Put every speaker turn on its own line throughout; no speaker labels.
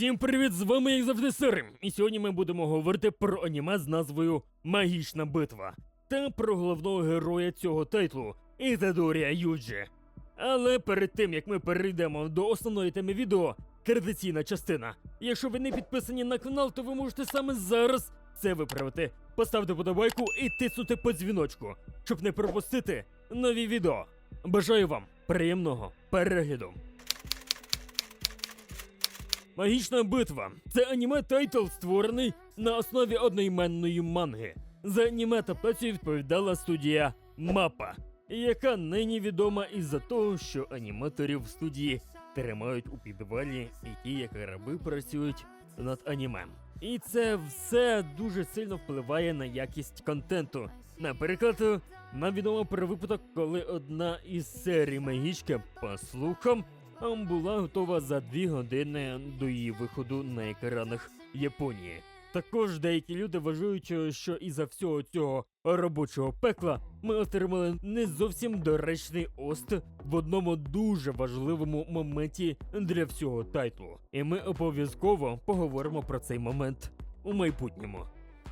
Усім привіт, з вами як завжди Сирим. І сьогодні ми будемо говорити про аніме з назвою Магічна битва та про головного героя цього тайтлу Ітадорія Юджі. Але перед тим як ми перейдемо до основної теми відео, традиційна частина. Якщо ви не підписані на канал, то ви можете саме зараз це виправити. Поставте подобайку і тиснути по дзвіночку, щоб не пропустити нові відео. Бажаю вам приємного перегляду. Магічна битва це аніме тайтл, створений на основі одноіменної манги. За аніме та працю відповідала студія Мапа, яка нині відома із-за того, що аніматорів в студії тримають у підвалі і ті, як раби працюють над аніме. І це все дуже сильно впливає на якість контенту. Наприклад, нам відомо про випадок, коли одна із серій магічка, по слухам, ам, була готова за дві години до її виходу на екранах Японії. Також деякі люди вважають, що із-за всього цього робочого пекла ми отримали не зовсім доречний ост в одному дуже важливому моменті для всього тайтлу. І ми обов'язково поговоримо про цей момент у майбутньому.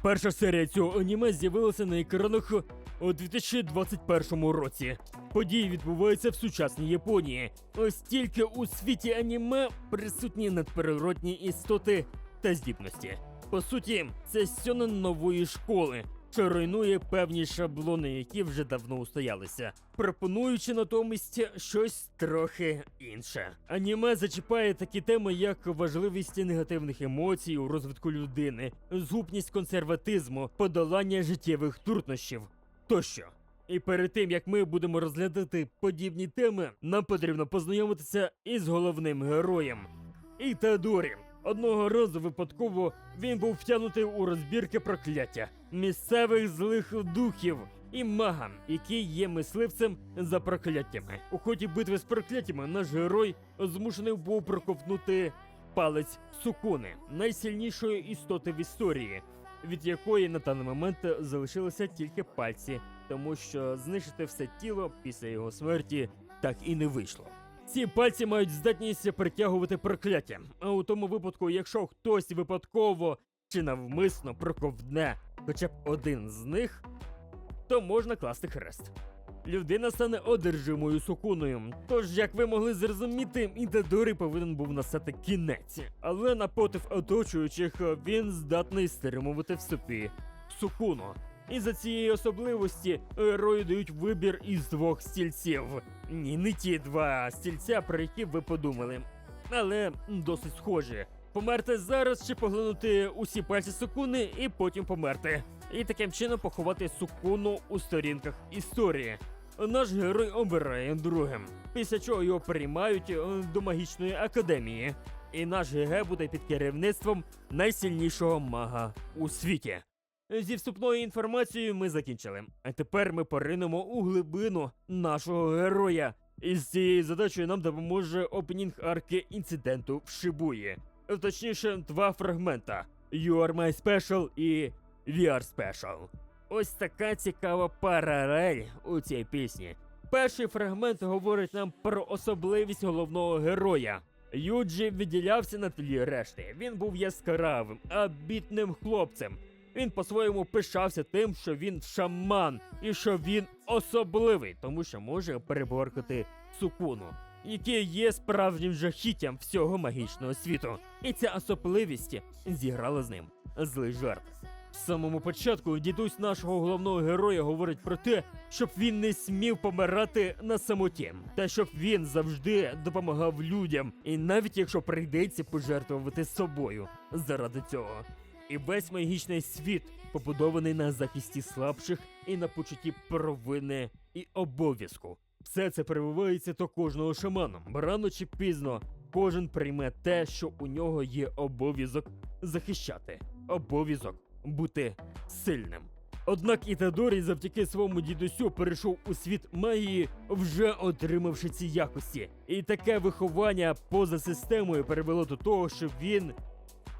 Перша серія цього аніме з'явилася на екранах у 2021 році. Події відбуваються в сучасній Японії. Ось тільки у світі аніме присутні надприродні істоти та здібності. По суті, це сьонен нової школи, що руйнує певні шаблони, які вже давно устоялися, пропонуючи натомість щось трохи інше. Аніме зачіпає такі теми, як важливість негативних емоцій у розвитку людини, згубність консерватизму, подолання життєвих труднощів тощо. І перед тим як ми будемо розглядати подібні теми, нам потрібно познайомитися із головним героєм Ітадорі. Одного разу випадково він був втягнутий у розбірки прокляття місцевих злих духів і мага, який є мисливцем за прокляттями. У ході битви з прокляттями наш герой змушений був проковтнути палець сукуни, найсильнішої істоти в історії, від якої на даний момент залишилися тільки пальці, тому що знищити все тіло після його смерті так і не вийшло. Ці пальці мають здатність притягувати прокляття. А у тому випадку, якщо хтось випадково чи навмисно проковдне хоча б один з них, то можна класти хрест. Людина стане одержимою сукуною. Тож, як ви могли зрозуміти, Ітадорі повинен був настати кінець. Але на потив оточуючих він здатний стримувати в собі сукуну. І за цієї особливості герої дають вибір із двох стільців. Ні, не ті два стільця, про які ви подумали. Але досить схожі. Померти зараз чи поглинути усі пальці сукуни і потім померти. І таким чином поховати сукуну у сторінках історії. Наш герой обирає другим, після чого його приймають е, до магічної академії. І наш ГГ буде під керівництвом найсильнішого мага у світі. Зі вступною інформацією ми закінчили. А тепер ми поринемо у глибину нашого героя. І з цією задачею нам допоможе опенінг арки інциденту в Шибуї. Точніше, два фрагмента: You are my special і We are special. Ось така цікава паралель у цій пісні. Перший фрагмент говорить нам про особливість головного героя. Юджі відділявся на тлі решти. Він був яскравим, амбітним хлопцем. Він по-своєму пишався тим, що він шаман, і що він особливий, тому що може переборкати сукуну, який є справжнім жахіттям всього магічного світу. І ця особливість зіграла з ним злий жарт. В самому початку дідусь нашого головного героя говорить про те, щоб він не смів помирати на самоті, та щоб він завжди допомагав людям, і навіть якщо прийдеться пожертвувати собою заради цього. І весь магічний світ побудований на захисті слабших і на почутті провини і обов'язку. Все це перебувається до кожного шамана. Рано чи пізно кожен прийме те, що у нього є обов'язок захищати, обов'язок бути сильним. Однак Ітадорі завдяки своєму дідусю перейшов у світ магії, вже отримавши ці якості. І таке виховання поза системою привело до того, що він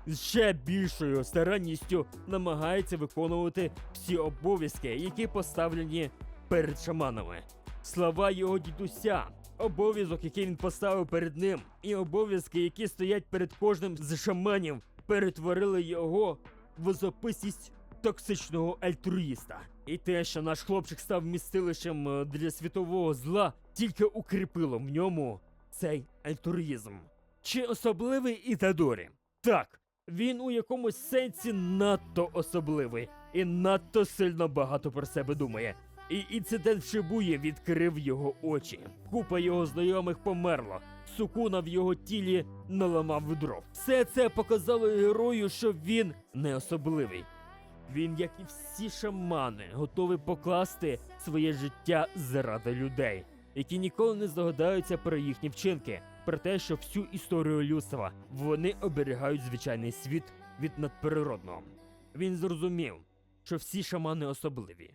з ще більшою старанністю намагається виконувати всі обов'язки, які поставлені перед шаманами. Слова його дідуся Обов'язок, який він поставив перед ним, і обов'язки, які стоять перед кожним з шаманів, перетворили його в особистість токсичного альтруїста. І те, що наш хлопчик став містилищем е, для світового зла, тільки укріпило в ньому цей альтруїзм. Чи особливий Ітадорі? Так, він у якомусь сенсі надто особливий і надто сильно багато про себе думає. І інцидент в Шибуї відкрив його очі. Купа його знайомих померла. Сукуна в його тілі наламав дров. Все це показало герою, що він не особливий. Він, як і всі шамани, готовий покласти своє життя заради людей, які ніколи не здогадаються про їхні вчинки, про те, що всю історію людства вони оберігають звичайний світ від надприродного. Він зрозумів, що всі шамани особливі,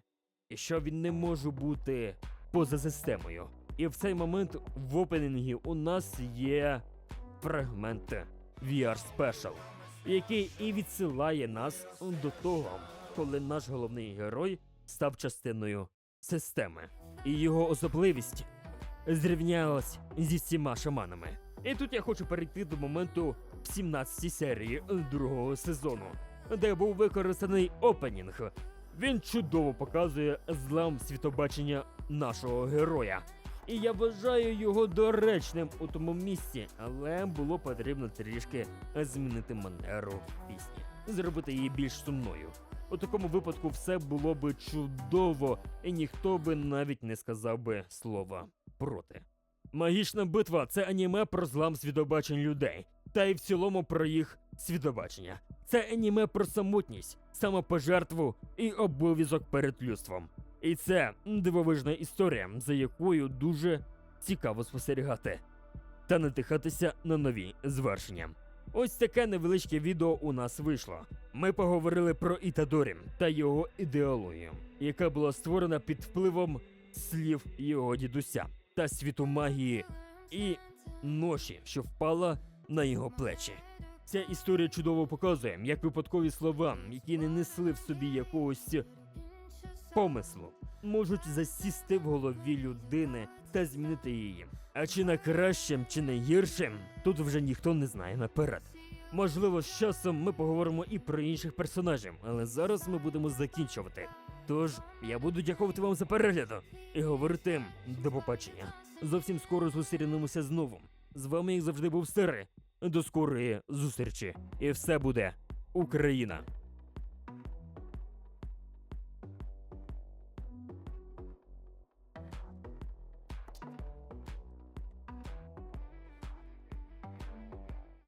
і що він не може бути поза системою. І в цей момент в опенінгі у нас є фрагмент VR Special, який і відсилає нас до того, коли наш головний герой став частиною системи, і його особливість зрівнялась зі всіма шаманами. І тут я хочу перейти до моменту в 17 серії другого сезону, де був використаний опенінг. Він чудово показує злам світобачення нашого героя. І я вважаю його доречним у тому місці, але було потрібно трішки змінити манеру пісні, зробити її більш сумною. У такому випадку все було би чудово, і ніхто би навіть не сказав би слова проти. Магічна битва це аніме про злам свідобачень людей, та й в цілому про їх свідобачення. Це аніме про самотність, самопожертву і обов'язок перед людством. І це дивовижна історія, за якою дуже цікаво спостерігати та надихатися на нові звершення. Ось таке невеличке відео у нас вийшло. Ми поговорили про Ітадорі та його ідеологію, яка була створена під впливом слів його дідуся та світу магії і ноші, що впала на його плечі. Ця історія чудово показує, як випадкові слова, які не несли в собі якогось помислу, можуть засісти в голові людини та змінити її. А чи на кращим, чи на гіршим, тут вже ніхто не знає наперед. Можливо, з часом ми поговоримо і про інших персонажів, але зараз ми будемо закінчувати. Тож я буду дякувати вам за перегляд і говорити до побачення. Зовсім скоро зустрінемося знову. З вами, як завжди, був Сири. До скорої зустрічі. І все буде Україна!